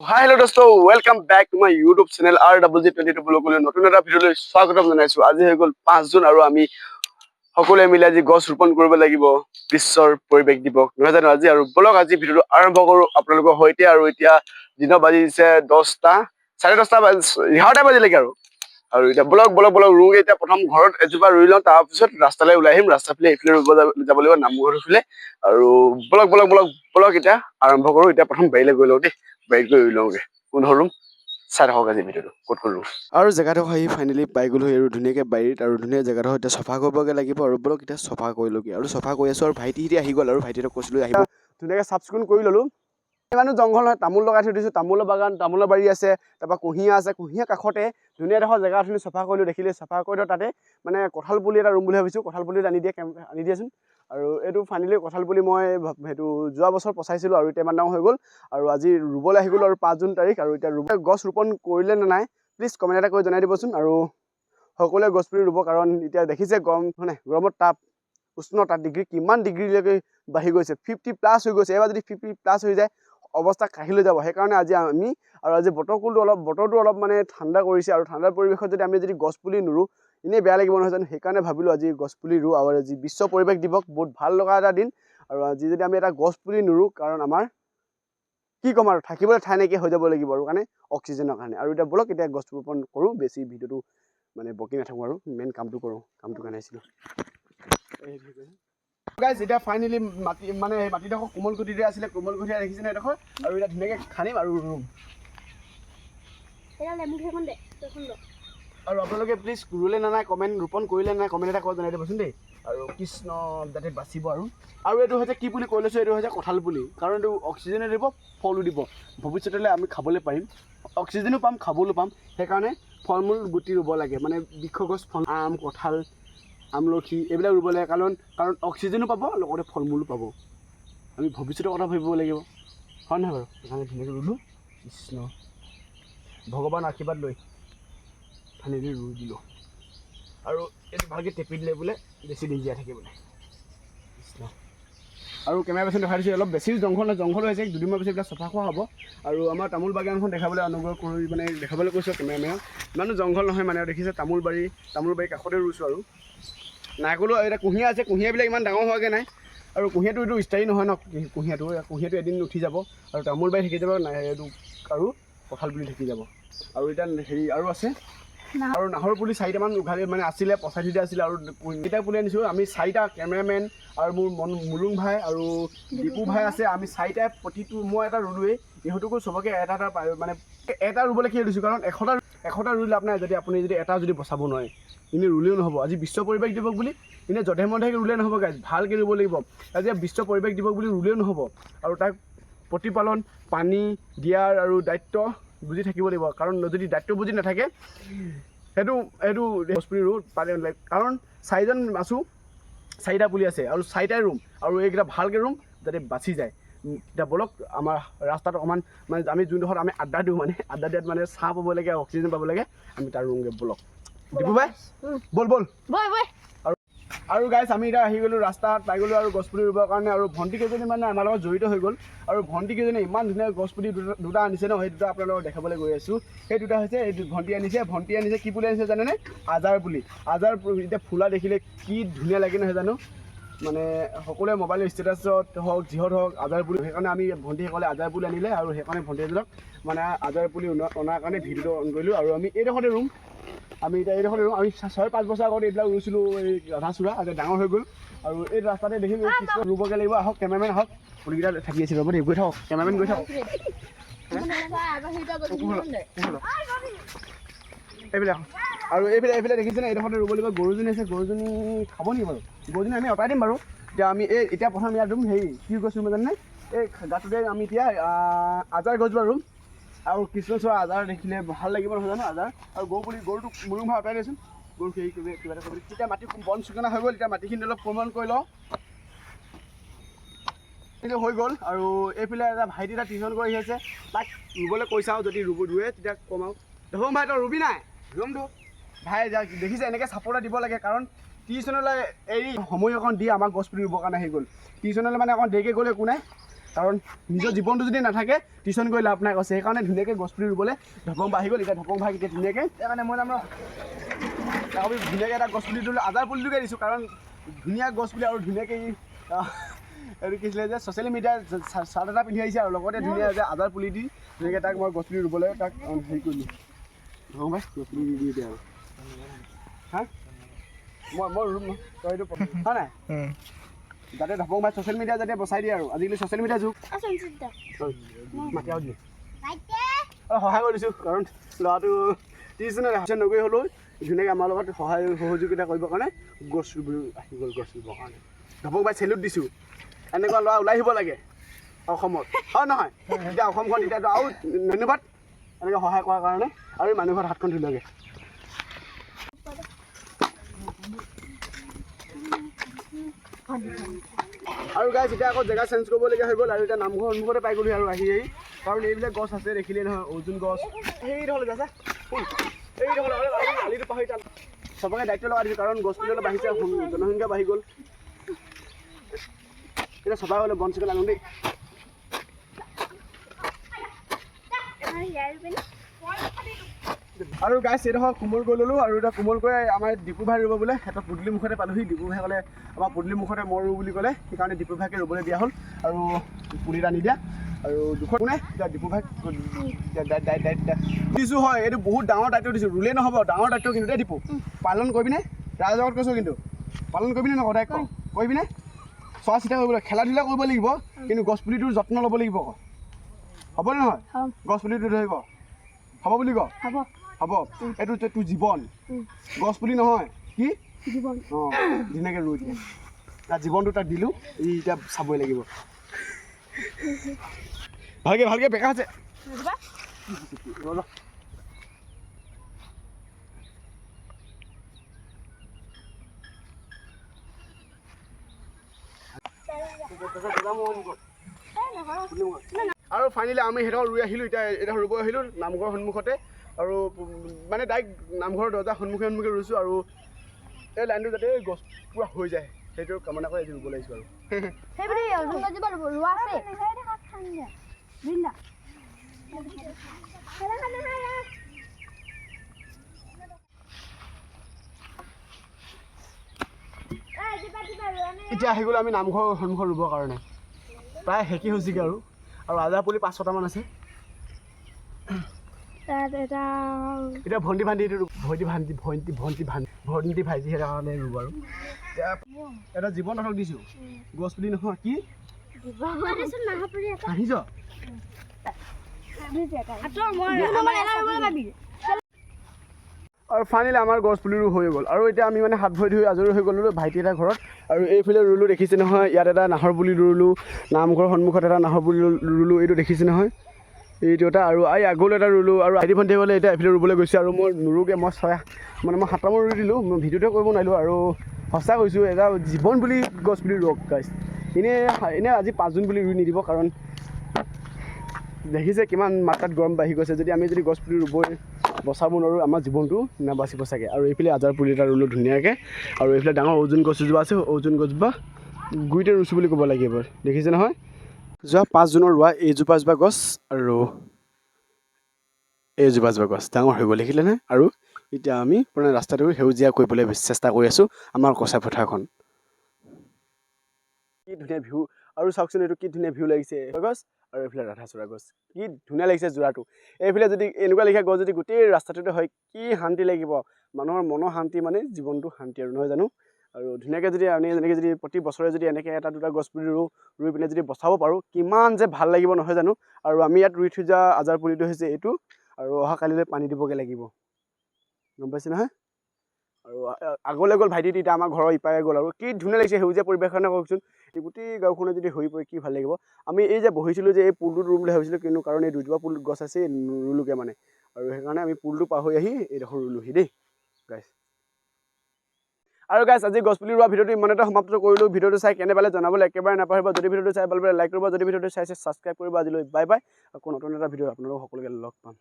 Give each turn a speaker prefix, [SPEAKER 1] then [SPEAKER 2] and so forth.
[SPEAKER 1] হাই hello দোস্ত। Welcome back to my YouTube channel R double G twenty two ব্লগলৈ নতুন এটা ভিডিঅ'লৈ স্বাগতম জনাইছোঁ। আজি হৈ গ'ল পাঁচ জুন আৰু আমি সকলোৱে মিলি আজি গছ ৰোপণ কৰিব লাগিব বিশ্বৰ পৰিৱেশ দিৱস। নহয় জানো আজি? আৰু বলক আজি ভিডিঅ'টো আৰম্ভ কৰোঁ আপোনালোকৰ সৈতে। আৰু এতিয়া দিনৰ বাজিছে দহটা চাৰে দহটা এঘাৰটা বাজিলৈকে আৰু। আৰু এতিয়া বলক বলক বলক ৰুওঁগৈ এতিয়া প্ৰথম ঘৰত এজোপা ৰুই লওঁ। তাৰপিছত ৰাস্তালৈ ওলাই আহিম। ৰাস্তা ফালে এইফালে ৰুব যাব লাগিব নামঘৰৰ ফালে। আৰু বলক বলক বলক বলক এতিয়া আৰম্ভ কৰোঁ। এতিয়া প্ৰথম বাৰীলৈ গৈ লওঁ দেই। গৈ ৰুই লওঁগৈ ৰুম আৰু জেগাডোখৰ আহি ফাইনেলি পাই গ'লোঁ আৰু ধুনীয়াকৈ বাৰীত আৰু ধুনীয়া জেগাডোখৰ এতিয়া চফা কৰিবগৈ লাগিব আৰু বলক এতিয়া চফা কৰিলোগৈ আৰু চফা কৰি আছোঁ আৰু ভাইটিহঁতে আহি গ'ল আৰু ভাইটিহঁতক কৈছিলোঁ আহিব। ধুনীয়াকৈ চাফ চিকুণ কৰি ল'লোঁ। ইমানো জংঘল নহয় তামোল লগাই থৈ দিছোঁ। তামোলৰ বাগান তামোলৰ বাৰী আছে তাৰপৰা কুঁহিয়া আছে। কুঁহিয়া কাষতে ধুনীয়া এডোখৰ জেগা ধুনীয়া চফা কৰিলোঁ দেখিলে। চফা কৰি দিওঁ তাতে মানে কঁঠাল পুলি এটা ৰুম বুলি ভাবিছোঁ। কঁঠাল পুলি আনি দিয়ে আনি দিয়াচোন। আৰু এইটো ফাইনেলি কঁঠাল পুলি মই সেইটো যোৱা বছৰ পচাইছিলোঁ আৰু এতিয়া ইমান হৈ গ'ল। আৰু আজি ৰুবলৈ আহি গ'লো আৰু পাঁচ জুন তাৰিখ আৰু এতিয়া ৰুব গছ ৰোপণ কৰিলে নে নাই প্লিজ কমেণ্ট এটা কৰি জনাই দিবচোন। আৰু সকলোৱে গছ পুলি ৰুব কাৰণ এতিয়া দেখিছে গৰম হয় নাই গৰমত তাপ উষ্ণতা ডিগ্ৰী কিমান ডিগ্ৰীলৈকে বাঢ়ি গৈছে ফিফটি প্লাছ হৈ গৈছে। এবাৰ যদি ফিফটি প্লাছ হৈ যায় অৱস্থা কাঢ়িলৈ যাব। সেইকাৰণে আজি আমি আৰু আজি বতৰকুলটো অলপ বতৰটো অলপ মানে ঠাণ্ডা কৰিছে। আৰু ঠাণ্ডাৰ পৰিৱেশত যদি আমি যদি গছ পুলি নুৰোঁ এনেই বেয়া লাগিব নহয় জানো? সেইকাৰণে ভাবিলোঁ আজি গছ পুলি ৰুওঁ আৰু আজি বিশ্ব পৰিৱেশ দিৱস বহুত ভাল লগা এটা দিন। আৰু আজি যদি আমি এটা গছ পুলি নুৰোঁ কাৰণ আমাৰ কি ক'ম আৰু থাকিবলৈ ঠাই নাইকিয়া হৈ যাব লাগিব আৰু কাৰণে অক্সিজেনৰ কাৰণে। আৰু এতিয়া ব'লক এতিয়া গছ ৰোপণ কৰোঁ বেছি ভিডিঅ'টো মানে বকি নাথাকোঁ আৰু মেইন কামটো কৰোঁ কামটো কাৰণে আহিছিলোঁ। গাইজ এতিয়া ফাইনেলি মাটি মানে মাটিডোখৰ কোমল গুটিৰে আছিলে কোমল গুটিৰে দেখিছেনে এডোখৰ আৰু এতিয়া ধুনীয়াকৈ খান্দিম আৰু ৰুম। আৰু আপোনালোকে প্লিজ ৰুলে নে নাই কমেণ্ট ৰোপণ কৰিলে নাই কমেণ্ট এটা কৈ জনাই দিবচোন দেই। আৰু কৃষ্ণ যাতে বাচিব আৰু। আৰু এইটো হৈছে কি পুলি কৈ লৈছোঁ এইটো হৈছে কঁঠাল পুলি। কাৰণ এইটো অক্সিজেনো দিব ফলো দিব। ভৱিষ্যতলৈ আমি খাবলৈ পাৰিম। অক্সিজেনো পাম খাবলৈও পাম। সেইকাৰণে ফল মূল গুটি ৰুব লাগে। মানে বৃক্ষ গছ ফল আম কঁঠাল আমলখি এইবিলাক ৰুব লাগে। কাৰণ কাৰণ অক্সিজেনো পাব লগতে ফল মূলো পাব। আমি ভৱিষ্যতৰ কথা ভাবিব লাগিব। হয় নহয় বাৰু? সেইকাৰণে ধুনীয়াকৈ ৰুলোঁ। কৃষ্ণ। ভগৱানৰ আশীৰ্বাদ লৈ। ফাইনেলি ৰুই দিলোঁ। আৰু এইটো ভালকৈ টেপি দিলে বোলে বেছি দিন জীয়াই থাকে বোলে কৃষ্ণ। আৰু কেমেৰা পাৰ্চন দেখাই দিছোঁ অলপ বেছি জংঘল নহয় জংঘল হৈছে দুদিনমান পিছত এইবিলাক চফা খোৱা হ'ব। আৰু আমাৰ তামোল বাগানখন দেখাবলৈ অনুগ্ৰহ কৰি মানে দেখাবলৈ কৈছোঁ কেমেৰামেনক ইমানো জংঘল নহয় মানে দেখিছে তামোল বাৰী তামোল বাৰী কাষতে ৰুইছোঁ আৰু। নাৰিকলো এতিয়া কুঁহিয়া আছে কুঁহিয়াবিলাক ইমান ডাঙৰ হোৱাকৈ নাই। আৰু কুঁহিয়াটো এইটো স্থায়ী নহয় ন কুঁহিয়াটো কুঁহিয়াটো এদিন উঠি যাব। আৰু তামোল বাৰী থাকি যাব এইটো আৰু কঁঠাল পুলি থাকি যাব। আৰু এতিয়া হেৰি আৰু আছে আৰু নাহৰ পুলি চাৰিটামান উঘালি মানে আছিলে পচাই থৈ দিয়া আছিলে আৰু কেইটা পুলি আনিছোঁ। আমি চাৰিটা কেমেৰামেন আৰু মোৰ মন মুলুং ভাই আৰু দীপু ভাই আছে। আমি চাৰিটাই প্ৰতিটো মই এটা ৰুলোৱেই। ইহঁতকো চবকে এটা এটা পাই মানে এটা ৰুবলৈ কি দিছোঁ কাৰণ এশটা এশটা ৰুলে আপোনাৰ যদি আপুনি যদি এটা যদি বচাব নোৱাৰে এনেই ৰুলেও নহ'ব। আজি বিশ্ব পৰিৱেশ দিৱস বুলি এনেই যধে মধে ৰুলে নহ'ব গাইজ ভালকৈ ৰুব লাগিব। আজি বিশ্ব পৰিৱেশ দিৱস বুলি ৰুলেও নহ'ব। আৰু তাক প্ৰতিপালন পানী দিয়াৰ আৰু দায়িত্ব বুজি থাকিব লাগিব। কাৰণ যদি দায়িত্ব বুজি নাথাকে সেইটো সেইটো ৰুওঁ পানী কাৰণ চাৰিজন আছোঁ চাৰিটা পুলি আছে আৰু চাৰিটাই ৰুম আৰু এইকেইটা ভালকৈ ৰুম যাতে বাচি যায়। এতিয়া বলক আমাৰ ৰাস্তাত অকণমান মানে আমি যোনডোখৰত আমি আড্ডা দিওঁ মানে আড্ডা দিয়াত মানে ছাঁ পাব লাগে অক্সিজেন পাব লাগে আমি তাৰ ৰুমগৈ বলক। দীপু ভাই ব'ল ব'ল। আৰু গাইছ আমি এতিয়া আহি গ'লোঁ ৰাস্তাত পাই গ'লোঁ আৰু গছপুলি ৰুবৰ কাৰণে আৰু ভণ্টি কেইজনী মানে আমাৰ লগত জড়িত হৈ গ'ল। আৰু ভণ্টি কেইজনী ইমান ধুনীয়া গছপুলি দুটা দুটা আনিছে ন সেই দুটা আপোনালোকক দেখাবলৈ গৈ আছোঁ। সেই দুটা হৈছে এই ভণ্টি আনিছে ভণ্টি আনিছে কি পুলি আনিছে জানেনে? আজাৰ পুলি। আজাৰ পুলি এতিয়া ফুলা দেখিলে কি ধুনীয়া লাগে নহয় জানো? মানে সকলোৱে মোবাইলৰ ষ্টেটাছত হওক যিহত হওক আজাৰ পুলি সেইকাৰণে আমি ভণ্টিসকলে আজাৰ পুলি আনিলে আৰু সেইকাৰণে ভণ্টি এজনক মানে আজাৰ পুলি অনা- অনাৰ কাৰণে ভিডিঅ'টো অন কৰিলোঁ। আৰু আমি এইডোখৰতে ৰুম আমি এতিয়া এইডোখৰতে ৰুম আমি ছয় পাঁচ বছৰ আগত এইবিলাক ৰুইছিলোঁ এই ৰাধাচূড়া এতিয়া ডাঙৰ হৈ গ'ল। আৰু এই ৰাস্তাতে দেখিম ৰুবগৈ লাগিব আহক কেমেৰামেন আহক পুলিকেইটা থাকি আছে ৰ'ব দেই গৈ থাকক কেমেৰামেন গৈ থাকক। এইবিলাক আৰু এইফালে এইফালে দেখিছেনে এইডোখৰতে ৰুব লাগিব গৰুজনী আছে গৰুজনী খাব নেকি বাৰু? গৰুজনী আমি অঁতাই দিম বাৰু। এতিয়া আমি এই এতিয়া প্ৰথম ইয়াত ৰুম হেৰি কি গছ ৰুম জানেনে এই গাঁততে আমি এতিয়া আজাৰ গছজোপা ৰুম। আৰু কৃষ্ণচূড়া আজাৰ দেখিলে ভাল লাগিব নহয় জানো আজাৰ? আৰু গৰু পুলি গৰুটো মুলুং ভাই অঁতাই দিয়েচোন গৰু হেৰি কৰিব কিবা এটা কৰিব। তেতিয়া মাটি বন চুকনা হৈ গ'ল এতিয়া মাটিখিনি অলপ প্ৰমাণ কৰি লওঁ। হৈ গ'ল আৰু এইফালে এটা ভাইটি এটা টিউশ্যন কৰি আছে তাক ৰুবলৈ কৈছা আৰু যদি ৰুব ৰুৱে তেতিয়া কম আৰু। দেখোন ভাই তই ৰুবি নাই? ৰুমটো ভাই দেখিছে এনেকৈ চাপৰ্ট দিব লাগে কাৰণ টিউশ্যনলৈ এৰি সময় অকণ দি আমাক গছ পুলি ৰুবৰ কাৰণে আহি গ'ল। টিউশ্যনলৈ মানে অকণ দেৰিকৈ গ'লে একো নাই। কাৰণ নিজৰ জীৱনটো যদি নাথাকে টিউশ্যন কৰি লাভ নাই কৈছে সেইকাৰণে ধুনীয়াকৈ গছপুলি ৰুবলৈ ঢপং বাঢ়ি গ'ল, এতিয়া ঢপং ভাগ এতিয়া ধুনীয়াকৈ, সেইকাৰণে মই তাৰমানে আমি ধুনীয়াকৈ এটা গছপুলি দিলোঁ আজাৰ পুলিটোকে দিছোঁ, কাৰণ ধুনীয়া গছপুলি আৰু ধুনীয়াকৈ এইটো কি আছিলে যে ছ'চিয়েল মিডিয়াত চাৰ্ট এটা পিন্ধি আহিছে আৰু লগতে ধুনীয়া যে আজাৰ পুলি দি ধুনীয়াকৈ তাক মই গছপুলি ৰুবলৈ তাক হেৰি কৰিলোঁ ঢপং ভাই গছপুলি দি দিয়ে আৰু। হা? মই মই ৰুম, তই এইটো হয় নাই? যাতে ঢপং ভাই ছ'চিয়েল মিডিয়া যাতে বচাই দিয়ে আৰু। আজিকালি ছ'চিয়েল মিডিয়া যুগ। মাতি আৰু দিয়ে অলপ সহায় কৰি দিছোঁ কাৰণ ল'ৰাটো ত্ৰিছজনে হাতে নগৈ হ'লেও ধুনীয়াকৈ আমাৰ লগত সহায় সহযোগিতা কৰিবৰ কাৰণে গছ ৰুবলৈ আহি গ'ল গছ ৰুবৰ কাৰণে। ঢপক বাই চেলুট দিছোঁ। এনেকুৱা ল'ৰা ওলাই আহিব লাগে অসমত। হয় নহয়? এতিয়া অসমখন এতিয়াতো আৰু ধন্যবাদ। এনেকৈ সহায় কৰাৰ কাৰণে আৰু এই মানুহ ঘৰত হাতখন ধুলেগৈ আৰু গাইজ এতিয়া আকৌ জেগা চেঞ্জ কৰিবলগীয়া হৈ গ'ল আৰু এতিয়া নামঘৰ সন্মুখতে পাই গ'লো আৰু আহি আহি কাৰণ এইবিলাক গছ আছে দেখিলে নহয় অৰ্জুন গছ। যাচা শুন এই ধৰক পাহৰি চবকে দায়িত্ব লগাই দিছোঁ কাৰণ গছপুলি অলপ বাঢ়িছে জনসংখ্যা বাঢ়ি গ'ল। এতিয়া চফা হ'লে বন চিকল আনো দেই। আৰু গাইছ এইডোখৰ কোমল কৰি ল'লোঁ আৰু এতিয়া কোমল কৰি আমাৰ ডিপু ভাই ৰুব বোলে। সিহঁতৰ পদূলি মুখতে পালোহি। ডিপু ভাই ক'লে আমাৰ পদূলি মুখতে মই ৰুওঁ বুলি ক'লে। সেইকাৰণে ডিপু ভাইকে ৰুবলৈ দিয়া হ'ল। আৰু পুলি এটা নিদিয়া আৰু দুখন কোনে? এতিয়া ডিপু ভাইক দিছোঁ হয়। এইটো বহুত ডাঙৰ দায়িত্ব দিছোঁ। ৰুলেই নহ'ব। ডাঙৰ দায়িত্ব কিন্তু দেই ডিপু পালন কৰিবিনে ৰাইজৰ কৈছোঁ কিন্তু। পালন কৰিবিনে নকওঁ ডাইৰেক্ট কওঁ কৰিবিনে চোৱা চিতা কৰিব লাগিব খেলা ধূলা কৰিব লাগিব। কিন্তু গছপুলিটোৰ যত্ন ল'ব লাগিব আকৌ হ'বনে নহয়? গছপুলিটো ধৰিব। হ'ব বুলি ক?
[SPEAKER 2] হ'ব।
[SPEAKER 1] হ'ব। এইটো তোৰ জীৱন। গছ পুলি নহয়। কি?
[SPEAKER 2] জীৱন।
[SPEAKER 1] অঁ ধুনীয়াকৈ ৰুই দিয়ে। তাৰ জীৱনটো তাক দিলোঁ ই এতিয়া চাবই লাগিব। ভালকৈ ভালকৈ বেকা আছে। আৰু ফাইনেলি আমি সিহঁতক ৰুই আহিলোঁ এতিয়া এতিয়া ৰুব আহিলোঁ নামঘৰৰ সন্মুখতে। আৰু মানে ডাইৰেক্ট নামঘৰৰ দৰ্জাৰ সন্মুখে সন্মুখে ৰুইছোঁ আৰু এই লাইনটো যাতে গছ পূৰা হৈ যায় সেইটো কামনা কৰি আজি ৰুব লাগিছোঁ আৰু। এতিয়া আহি গ'লো আমি নামঘৰৰ সন্মুখত ৰুবৰ কাৰণে। প্ৰায় শেষি হৈছেগৈ আৰু। আৰু আজা পুলি পাঁচ ছটামান আছে।
[SPEAKER 2] তাত এটা
[SPEAKER 1] এতিয়া ভণ্টি ভণ্টি ভান্তি ভণ্টি ভণ্টি ভান্তি ভণ্টি ভাইটি সেইটা কাৰণে ৰুব আৰু। এটা জীৱন নাটক দিছোঁ। গছ পুলি নহয় কি? আহিছ আৰু ফাইনেলি আমাৰ গছ পুলিৰো হৈ গ'ল। আৰু এতিয়া আমি মানে হাত ভৰি ধুই আজৰি হৈ গ'লোঁ ভাইটি এটা ঘৰত। আৰু এইফালে ৰুলোঁ দেখিছে নহয় ইয়াত এটা নাহৰ পুলি ৰুলোঁ নামঘৰৰ সন্মুখত এটা নাহৰ পুলি ৰুলোঁ এইটো দেখিছে নহয়। এইটো এটা আৰু এই আগলৈ এটা ৰুলোঁ আৰু আইটি ভণ্টি গ'লে এতিয়া এইফালে ৰুবলৈ গৈছে আৰু মই নুৰুকৈ মই ছয় মানে মই সাতটামান ৰুই দিলোঁ মই ভিডিঅ'তে কৰিব নোৱাৰিলোঁ আৰু সঁচা কৈছোঁ এটা জীৱন বুলি গছ পুলি ৰুৱক গাইছ এনেই এনেই আজি পাঁচ জুন বুলি ৰুই নিদিব কাৰণ দেখিছে কিমান মাত্ৰাত গৰম বাঢ়ি গৈছে। যদি আমি যদি গছ পুলি ৰুবই বচাব নোৱাৰোঁ আমাৰ জীৱনটো নাবাচিব চাগে। আৰু এইফালে আজাৰ পুলি এটা ৰুলোঁ ধুনীয়াকৈ। আৰু এইফালে ডাঙৰ অৰ্জুন গছ এজোপা আছে অৰ্জুন গছজোপা গুৰিতে ৰুইছোঁ বুলি ক'ব লাগিব। দেখিছে নহয়? যোৱা পাঁচ জুনৰ ৰোৱা এইজোপা জোপা গছ আৰু এইজোপা জোপা গছ। ডাঙৰ হৈ গ'ল দেখিলে নে? আৰু এতিয়া আমি পুৰণা ৰাস্তাটো সেউজীয়া কৰিবলৈ চেষ্টা কৰি আছোঁ আমাৰ কচাই পথাৰখন। কি ধুনীয়া ভিউ আৰু চাওকচোন এইটো কি ধুনীয়া ভিউ লাগিছে। গছ আৰু এইফালে ৰাধাচূড়া গছ। কি ধুনীয়া লাগিছে যোৰাটো। এইফালে যদি এনেকুৱা লেখীয়া গছ যদি গোটেই ৰাস্তাটোতে হয় কি শান্তি লাগিব? মানুহৰ মনৰ শান্তি মানে জীৱনটো শান্তি আৰু নহয় জানো? আৰু ধুনীয়াকৈ যদি আমি এনেকৈ যদি প্ৰতি বছৰে যদি এনেকৈ এটা দুটা গছ পুলি ৰুওঁ ৰুই পিনে যদি বচাব পাৰোঁ কিমান যে ভাল লাগিব নহয় জানো? আৰু আমি ইয়াত ৰুই থৈ যোৱা আজাৰ পুলিটো হৈছে এইটো আৰু অহা কালিলৈ পানী দিবগৈ লাগিব। গম পাইছে নহয়? আৰু আগলৈ গ'ল ভাইটি এতিয়া আমাৰ ঘৰৰ ইপাৰে গ'ল আৰু কি ধুনীয়া লাগিছে সেউজীয়া পৰিৱেশনে কওকচোন। এই গোটেই গাঁওখনে যদি হৈ পৰে কি ভাল লাগিব? আমি এই যে বহিছিলোঁ যে এই পুলটোত ৰুম বুলি ভাবিছিলোঁ কিন্তু কাৰণ এই দুজোপা পুল গছ আছে ৰুলোগৈ মানে। আৰু সেইকাৰণে আমি পুলটো হৈ আহি এইডোখৰ ৰুলোহি দেই গাইছ আৰু গাইছ আজি গছপুলি ৰোৱা ভিডিঅ'টো ইমানতে সমাপ্ত কৰিলোঁ। ভিডিঅ'টো চাই কেনে পালে জনাবলৈ একেবাৰে নাপাহৰিব। যদি ভিডিঅ'টো চাই ভাল পালে লাইক কৰিব যদি ভিডিঅ'টো চাইছে ছাবস্ক্ৰাইব কৰিব আজিলৈ। বাই বাই আকৌ নতুন এটা ভিডিঅ' আপোনালোক সকলোকে লগ পাম।